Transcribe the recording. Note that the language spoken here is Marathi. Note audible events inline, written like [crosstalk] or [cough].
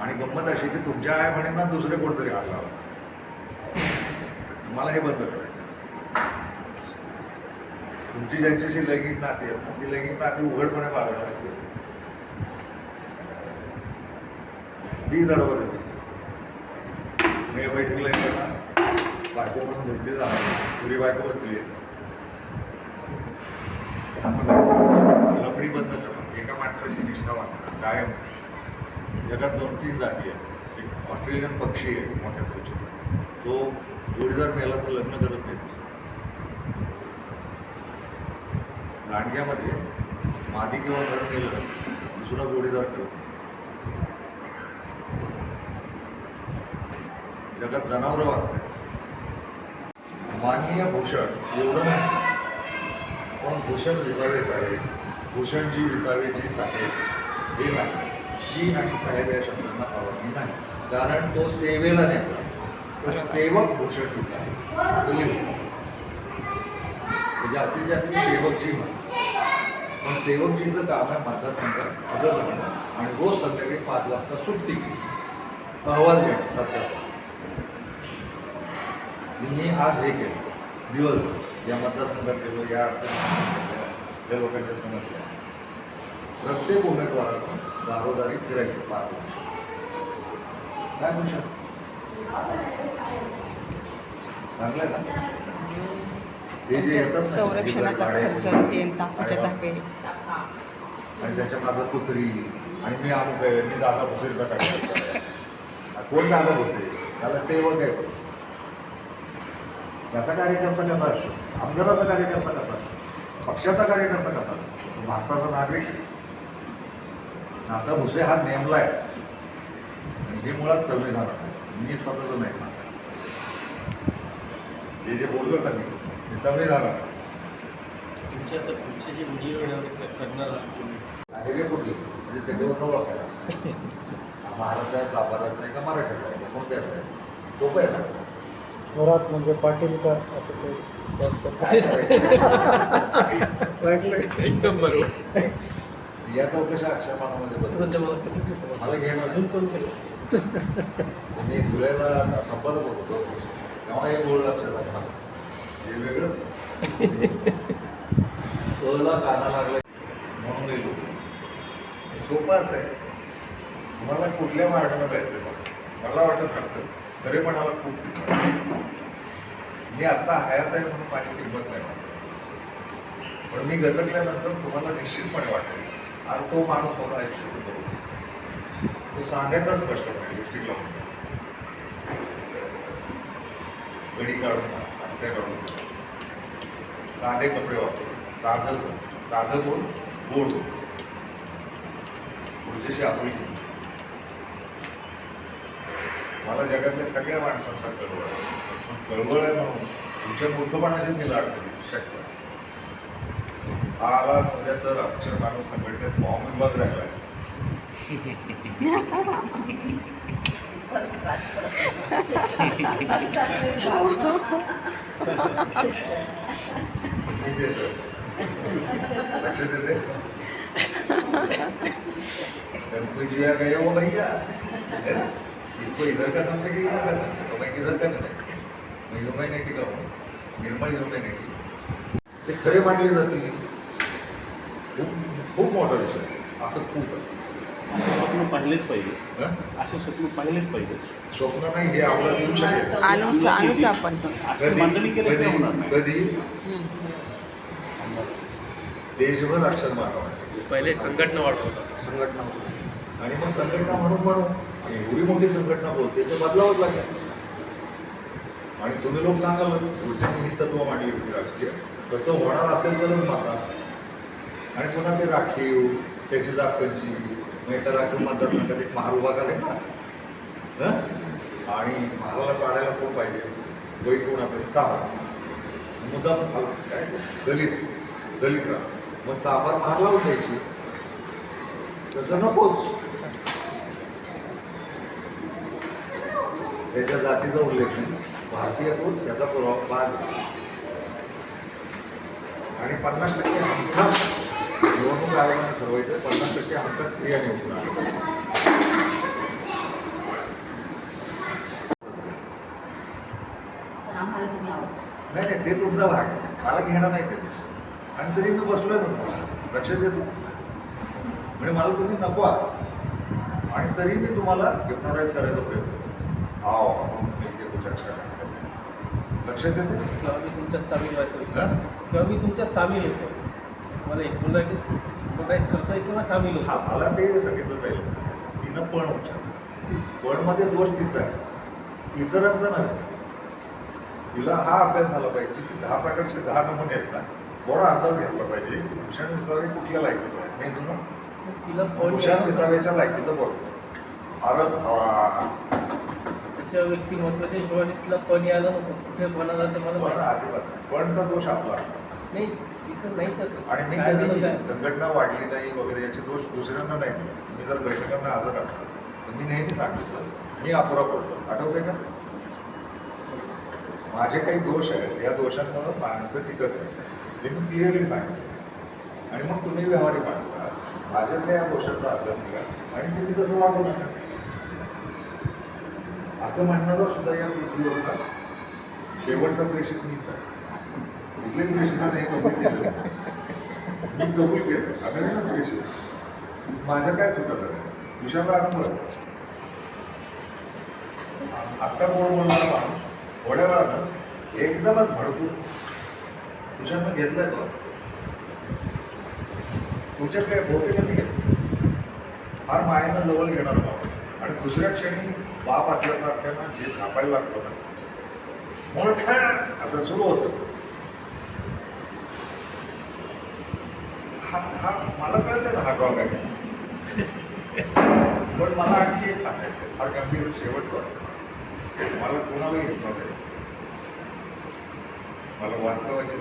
आणि गंमत अशी की तुमच्या आई म्हणे ना दुसरे कोणतरी आणला होता मला हे बंद करायचं. तुमची ज्यांच्याशी लैंगिक नाती आहेत ना ती लैंगिक नाती उघडपणे बाळगायला लागते ती दडवर होती. मी या बैठकीला येताना बायको म्हणून भरती जाणार. पुरी बायको बसली आहे असं नाही लफडी बंद करा एका माणसाची निष्ठा वाटणार कायम जगात दोन तीन जाती आहेत एक ऑस्ट्रेलियन पक्षी आहे मोठ्या प्रचंड तो जोडीदार मेला तर लग्न करत नाही. लांडग्यामध्ये मादी किंवा घर मेलं दुसरा जोडीदार करत नाही. जगात जनावरं वागतात माननीय भूषण एवढं नाही. पण भूषण विसावेच आहे. भूषणजी विसावेची साहेब हे नाही. जी आणि साहेब या शब्दांना परवानगी नाही. कारण तो सेवेला नेमला तो सेवक घोषक विसावे म्हणजे जास्तीत जास्त सेवकजी म्हणा पण सेवकजीचं काम आहे मतदारसंघात हजर राहणं आणि रोज संध्याकाळी पाच वाजता सुट्टी अहवाल घेणं सध्या मी आज हे केलं. दिवसभर या मतदारसंघात गेलो या अडचणी या लोकांच्या समस्या. प्रत्येक उमेदवाराला दारोदारी फिरायचं पाच वर्ष. काय म्हणू चांगलं आहे ना? हे जे येतात ना, संरक्षणाचा गाड्या, खर्च आणि ते तापाच्या. तापे त्याच्या मागं कुत्री. आणि मी अमुक आहे मी दादा भुसेचा कार्यकर्ता कोण दादा भुसे त्याला सेवक आहे. तो. त्याचा कार्यकर्ता कसा असतो? आमदाराचा कार्यकर्ता कसा असतो? पक्षाचा कार्यकर्ता कसा असतो? भारताचा नागरिक दादा भुसे हा नेमला आहे. हे मुळात संविधान आहे. मी स्वतःच नाही सांगत. हे जे बोललो का मी हे संविधान आहे. तुमच्या आता पुढचे जे व्हिडिओ करणार कुठली? म्हणजे त्याच्यावर ओळखायला. महाराष्ट्र आहे साताराचं आहे का मराठ्याचं आहे का कोणत्याचं आहे आहे ना? थोरात म्हणजे पाटील का असं काही? [laughs] [laughs] एकदम बरोबर. या चौकशा अक्षरमानामध्ये बदल. मला कधीच नाही समजलं. मला घेणं अजून कोण केलं? मी धुळ्याला संपर्क होतो तेव्हा हे बोल लक्षात आलं मला. हे वेगळंच तोला काना लागला. म्हणून गेलो सोपं असं आहे. तुम्हाला कुठल्या मार्गाने जायचं बघा. मला वाटत नव्हतं. तरी पण मला खूप. मी आत्ता हयात आहे म्हणून माझी किंमत नाही वाटत. पण मी गजकल्यानंतर तुम्हाला निश्चितपणे वाटेल. अरे तो माणूस थोडा तो सांगायचाच प्रश्न नाही लिपस्टिक लावून घडी काढून हत्या काढून साधे कपडे वापरून साधं बोल. साधं बोल गोड बोल. पुढच्याशी आपुलकी मला जगातल्या सगळ्या माणसांचा कळवळ पण कळवळ आहे म्हणून तुमच्या मूर्खपणाची मी लाड करू शकतो आला उद्या सर अक्षर मानव संघटनेत बॉम्ब विभाग राहिला लक्ष देते कोई गए वो भैया है ना इसको इधर का समझे कि इधर का समझे तो मैं किधर का चले मैं ह्युमॅनिटी का हूँ निर्मळ ह्युमॅनिटी ते खरे मानले जातील. खूप खूप मोठा विषय आहे. असं खूप आहे. असे स्वप्न पाहिलेच पाहिजे. हं? असे स्वप्न पाहिलेच पाहिजे. स्वप्न नाही हे आपल्याला येऊ शकेल. आणूच आणूच आपण. अशी मांडणी कधी होणार नाही. देशभर अक्षर मानव पहिले संघटना वाढवतात. संघटना आणि मग संघटना म्हणून म्हणू आणि एवढी मोठी संघटना बोलते तर बदलावंच लागेल. आणि तुम्ही लोक सांगाल ना पुढच्या ही तत्व मांडली होती राजकीय. तसं होणार असेल तरच माता आणि पुन्हा ते राखीव त्याची दाखवची मग एका राखीव मतदारसंघात कधी महाल उभा करायचा. हं? आणि महालाला काढायला कोण पाहिजे. वै कोण आपल्याला चाभार मुद्दाम काय? दलित. दलित राह मग चाभार महाल लावून द्यायची. तसं नकोच. त्याच्या जातीचा उल्लेख नाही. भारतीयत्व त्याचा पुरावा फार. आणि पन्नास टक्के हमखास औषध ठरवायचं पन्नास टक्के हातात नाही नाही ते तुमचा भाग आहे. मला घेणार नाही ते. आणि तरी मी बसलोय ना लक्ष देतो म्हणजे मला तुम्ही नको आहात. आणि तरी मी तुम्हाला हिप्नोटाईज करायचा प्रयत्न करतो. हा आपण लक्षात तुमच्यात सामील व्हायचं किंवा मी तुमच्यात सामील होतो. मला हिप्नोटाईज हिप्नोटाईज करतोय किंवा सामील हा होतो मला ते सांगितलं पाहिजे. तिनं पण उच्चार पणमध्ये दोष तिचा आहे. इतरांचा नव्हे. तिला हा अभ्यास झाला पाहिजे की दहा प्रकारचे दहा नमुने आहेत ना थोडा अंदाज घेतला पाहिजे. की भूषण विसावे कुठल्या लायकीचं आहे? नाही तुला? तिला भूषण विसाव्याच्या लायकीचं बोल भारत हवा तिच्या व्यक्तिमत्वाच्या हिशोबाने तिला पण यायला नको. कुठे पण आला तर मला. अजिबात. पणचा दोष आपला नाही आणि मी कधी? संघटना वाढली नाही वगैरे याचे दोष दुसऱ्यांना नाही. मी जर बैठकांना हजर असतो तर मी नेहमी सांगितलं मी अपुरा पडतो. आठवतंय का? माझे काही दोष आहेत या दोषांमुळे माणसं टिकत नाही ते मी क्लिअरली सांगितलं आणि मग तुम्ही व्यवहारी मांडला माझ्यातल्या या दोषांचा अभ्यास केला आणि तुम्ही तसं वागू नका. असं म्हणणारा सुद्धा या पृथ्वीवरचा शेवटचा प्रेषित मीच आहे. कुठल्याही प्रेषिताने हे कबूल केलं? मी कबूल केलं. अमेरिकन प्रेषित माझ्या काय चुकत आहे विषयाला अनुभव आत्ता कोण बोलणार माणूस थोड्या वेळानं एकदमच भडकून तुझ्यानं घेतलाय का तुमच्यात काय बहुतेकांनी घेतलं फार मायानं जवळ घेणार बाप आणि दुसऱ्या क्षणी बाप असल्यासारख्यानं जे छापायला लागतं ना मोठ्या असं सुरू होतं. हा हा मला कळतं ना हा ड्रॉग आहे. पण मला आणखी एक सांगायचं फार गंभीर शेवट मला कोणालाही घेतलं नाही मला वाचवायची